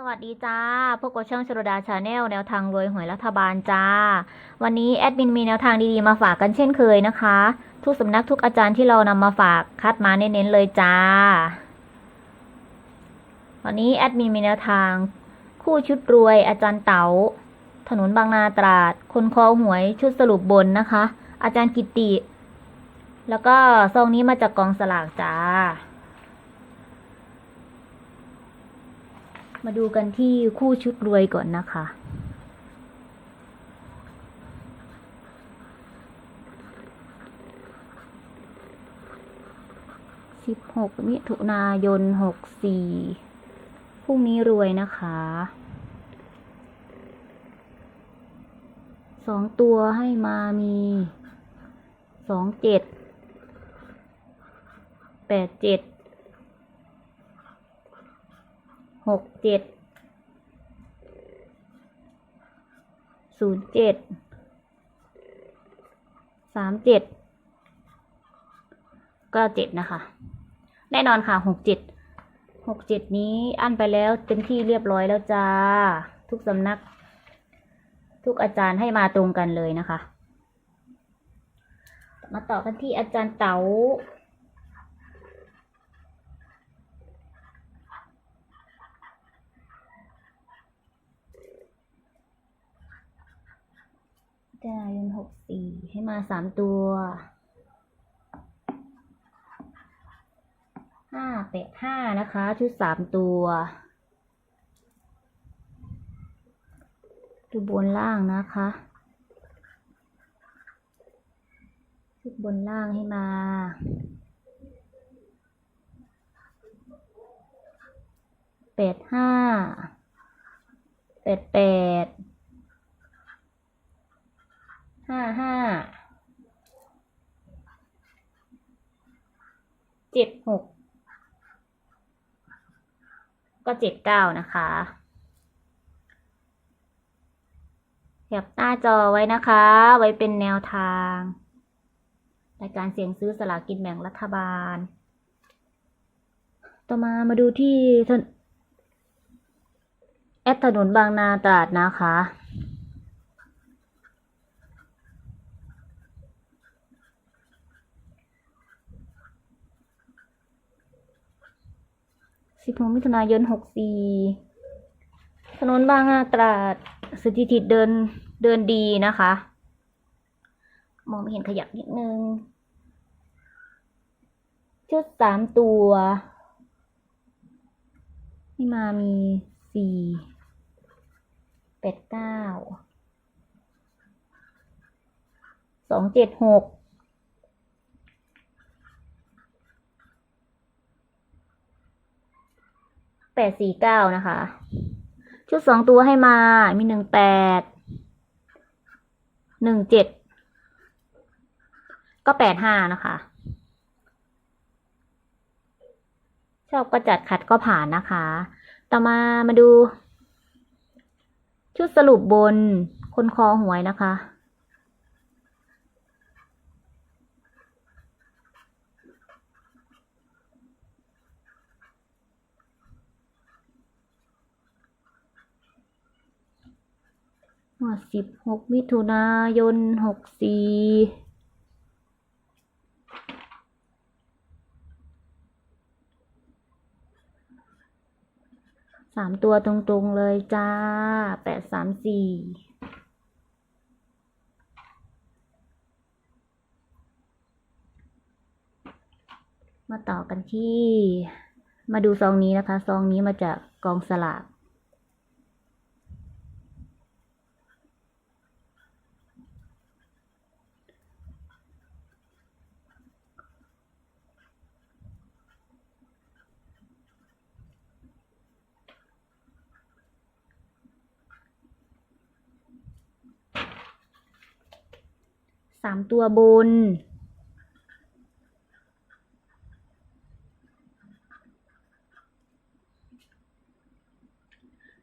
สวัสดีจ้า พบกับช่องชโรดาชาแนลแนวทางรวยหวยรัฐบาลจ้า วันนี้แอดมินมีแนวทางดีๆมาฝากกันเช่นเคยนะคะ ทุกสำนักทุกอาจารย์ที่เรานำมาฝากคัดมาเน้นๆเลยจ้า วันนี้แอดมินมีแนวทาง คู่ชุดรวยอาจารย์เต๋า ถนนบางนาตราด คนคอหวยชุดสรุปบนนะคะ อาจารย์กิติ แล้วก็ซองนี้มาจากกองสลากจ้า มาดูกันที่คู่ชุดรวยก่อนนะคะ สิบหกมิถุนายนหกสี่พรุ่งนี้รวยนะคะ สองตัวให้มามีสองเจ็ดแปดเจ็ด หกเจ็ดศูนย์เจ็ดสามเจ็ดก็เจ็ดนะคะ แน่นอนค่ะหกเจ็ดหกเจ็ดนี้อั้นไปแล้วเต็มที่เรียบร้อยแล้วจ้า ทุกสำนัก ทุกอาจารย์ให้มาตรงกันเลยนะคะ มาต่อกันที่อาจารย์เต๋า มิถุนายนหกสี่ให้มาสามตัวห้าแปดห้านะคะ ชุดสามตัวดูบนล่างนะคะ ชุดบนล่างให้มาแปดห้าแปดแปด ห้าห้าเจ็ดหกก็เจ็ดเก้านะคะแคปหน้าจอไว้นะคะ ไว้เป็นแนวทางในการเสี่ยงซื้อสลากกินแบ่งรัฐบาล ต่อมามาดูที่ถนแอดถนนบางนาตราดนะคะ สิบหกมิถุนายนหกสี่ถนนบางนาตราดสถิติเดินเดินดีนะคะ มองไม่เห็นขยับนิดนึง ชุดสามตัวนี่มามีสี่แปดเก้าสองเจ็ดหก แปดสี่เก้านะคะ ชุดสองตัวให้มา มีหนึ่งแปด หนึ่งเจ็ด ก็แปดห้านะคะ ชอบก็จัดขัดก็ผ่านนะคะ ต่อมามาดู ชุดสรุปบนคนคอหวยนะคะ วันสิบหกมิถุนายนหกสี่สามตัวตรงๆเลยจ้าแปดสามสี่มาต่อกันที่ มาดูซองนี้นะคะ ซองนี้มาจากกองสลาก สามตัวบน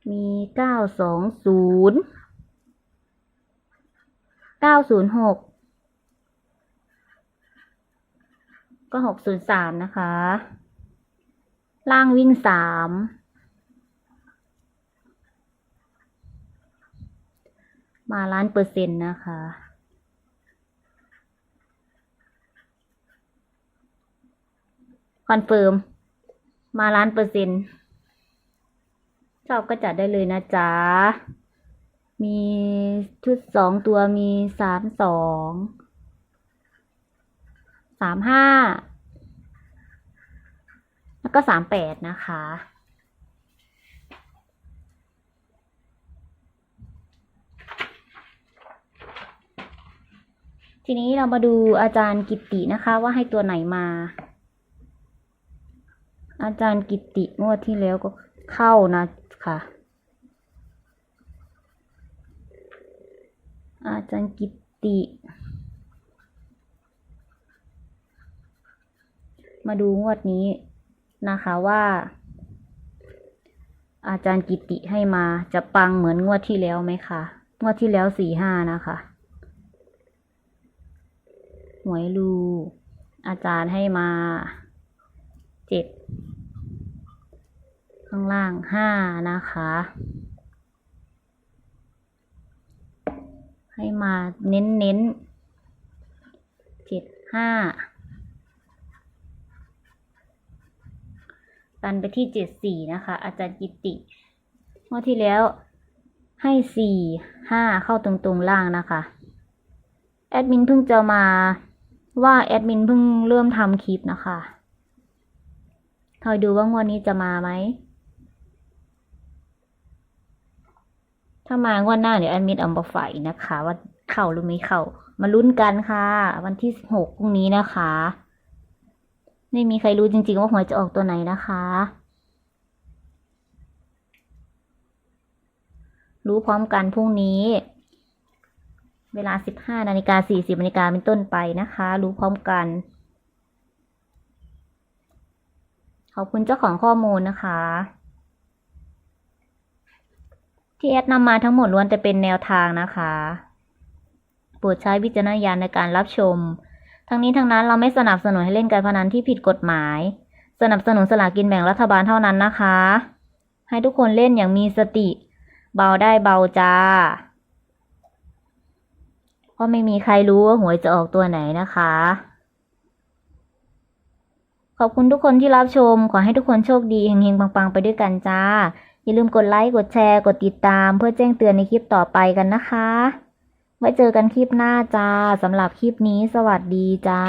มีเก้าสองศูนย์เก้าศูนย์หกก็หกศูนย์สามนะคะ ล่างวิ่งสามมาล้านเปอร์เซ็นต์นะคะ คอนเฟิร์มมาล้านเปอร์เซ็นต์ชอบก็จัดได้เลยนะจ๊ะ มีชุดสองตัวมีสามสองสามห้าแล้วก็สามแปดนะคะ ทีนี้เรามาดูอาจารย์กิตตินะคะว่าให้ตัวไหนมา อาจารย์กิติงวดที่แล้วก็เข้านะค่ะ อาจารย์กิติ มาดูงวดนี้นะคะว่า อาจารย์กิตติให้มาจะปังเหมือนงวดที่แล้วไหมคะงวดที่แล้วสี่ห้านะคะหวยลูอาจารย์ให้มาเจ็ด ข้างล่างห้านะคะ ให้มาเน้นเน้นเจ็ดห้าตันไปที่เจ็ดสี่นะคะ อาจารย์กิติเมื่อที่แล้วให้สี่ห้าเข้าตรงๆล่างนะคะ แอดมินเพิ่งจะมาว่าแอดมินเพิ่งเริ่มทำคลิปนะคะคอยดูว่างวดนี้จะมาไหม ถ้ามางวดหน้าเดี๋ยวแอดมินเอามาฝ่ายนะคะ ว่าเข้าหรือไม่เข้า มาลุ้นกันค่ะ วันที่สิบหกพรุ่งนี้นะคะ ไม่มีใครรู้จริงๆว่าหวยจะออกตัวไหนนะคะ รู้พร้อมกันพรุ่งนี้ เวลา15นาฬิกา40นาฬิกาเป็นต้นไปนะคะ รู้พร้อมกันขอบคุณเจ้าของข้อมูลนะคะ ที่แอดนำมาทั้งหมดล้วนแต่เป็นแนวทางนะคะ โปรดใช้วิจารณญาณในการรับชม ทั้งนี้ทั้งนั้นเราไม่สนับสนุนให้เล่นการพนันที่ผิดกฎหมาย สนับสนุนสลากกินแบ่งรัฐบาลเท่านั้นนะคะ ให้ทุกคนเล่นอย่างมีสติ เบาได้เบาจ้าเพราะไม่มีใครรู้ว่าหวยจะออกตัวไหนนะคะ ขอบคุณทุกคนที่รับชม ขอให้ทุกคนโชคดีเฮงๆปังๆ ไปด้วยกันจ้า อย่าลืมกดไลค์ กดแชร์ กดติดตาม เพื่อแจ้งเตือนในคลิปต่อไปกันนะคะ ไว้เจอกันคลิปหน้าจ้าสำหรับคลิปนี้สวัสดีจ้า